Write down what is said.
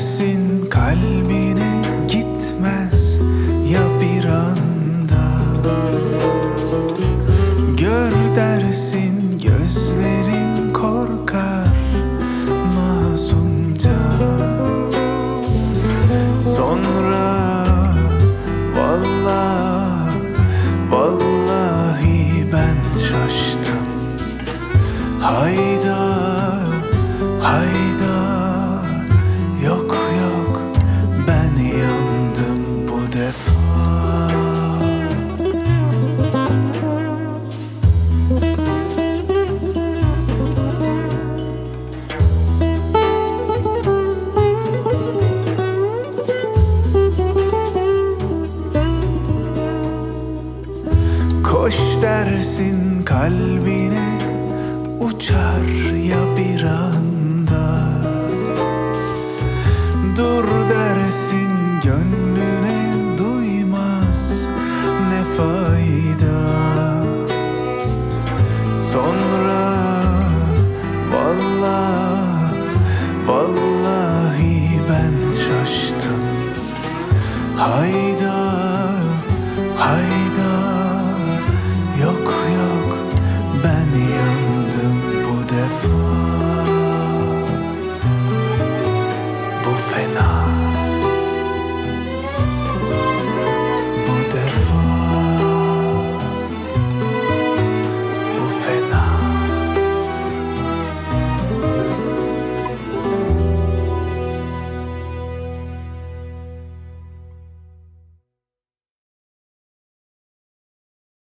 dersin kalbine gitmez ya bir anda. Gör dersin gözlerin korkar masumca. Sonra vallahi vallahi ben şaştım. Hayda hayda Koş dersin kalbine fayda. Sonra vallahi vallahi ben şaştım. Hayır